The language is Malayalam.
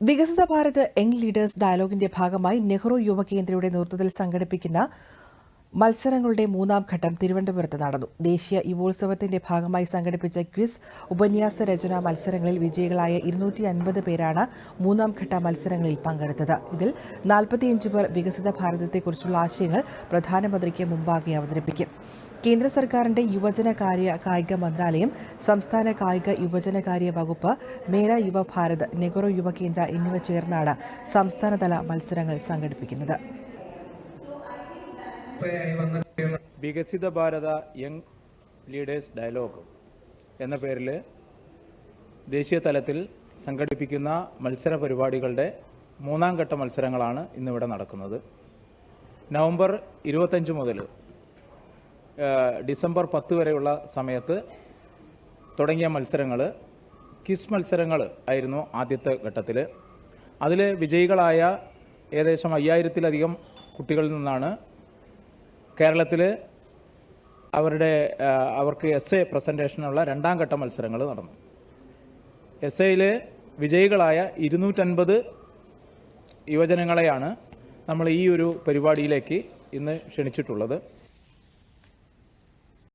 വികസിത ഭാരത് യങ് ലീഡേഴ്സ് ഡയലോഗിന്റെ ഭാഗമായി നെഹ്റു യുവകേന്ദ്രയുടെ നേതൃത്വത്തിൽ സംഘടിപ്പിക്കുന്ന മത്സരങ്ങളുടെ മൂന്നാം ഘട്ടം തിരുവനന്തപുരത്ത് നടന്നു. ദേശീയ യുവോത്സവത്തിന്റെ ഭാഗമായി സംഘടിപ്പിച്ച ക്വിസ് ഉപന്യാസ രചന മത്സരങ്ങളിൽ വിജയികളായ ഇരുന്നൂറ്റി അൻപത് പേരാണ് മൂന്നാം ഘട്ട മത്സരങ്ങളിൽ പങ്കെടുത്തത്. ഇതിൽ നാൽപ്പത്തിയഞ്ച് പേർ വികസിത ഭാരതത്തെക്കുറിച്ചുള്ള ആശയങ്ങൾ പ്രധാനമന്ത്രിക്ക് മുമ്പാകെ അവതരിപ്പിക്കും. കേന്ദ്ര സർക്കാരിന്റെ യുവജന കാര്യ കായിക മന്ത്രാലയം സംസ്ഥാന കായിക യുവജനകാര്യ വകുപ്പ് മേര യുവ ഭാരത് നെഹ്റു യുവകേന്ദ്ര എന്നിവ ചേർന്നാണ് സംസ്ഥാനതല മത്സരങ്ങൾ സംഘടിപ്പിക്കുന്നത്. വികസിത ഭാരത യങ് ലീഡേഴ്സ് ഡയലോഗ് എന്ന പേരിൽ ദേശീയ തലത്തിൽ സംഘടിപ്പിക്കുന്ന മത്സര പരിപാടികളുടെ മൂന്നാം ഘട്ട മത്സരങ്ങളാണ് ഇന്നിവിടെ നടക്കുന്നത്. നവംബർ ഇരുപത്തഞ്ച് മുതൽ ഡിസംബർ പത്ത് വരെയുള്ള സമയത്ത് തുടങ്ങിയ മത്സരങ്ങൾ കിസ് മത്സരങ്ങൾ ആയിരുന്നു ആദ്യത്തെ ഘട്ടത്തിൽ അതിൽ വിജയികളായ ഏകദേശം അയ്യായിരത്തിലധികം കുട്ടികളിൽ നിന്നാണ് കേരളത്തിൽ അവരുടെ അവർക്ക് എസ് എ പ്രസന്റേഷനുള്ള രണ്ടാം ഘട്ട മത്സരങ്ങൾ നടന്നു. എസ് എയിൽ വിജയികളായ ഇരുന്നൂറ്റൻപത് യുവജനങ്ങളെയാണ് നമ്മൾ ഈ ഒരു പരിപാടിയിലേക്ക് ഇന്ന് ക്ഷണിച്ചിട്ടുള്ളത്.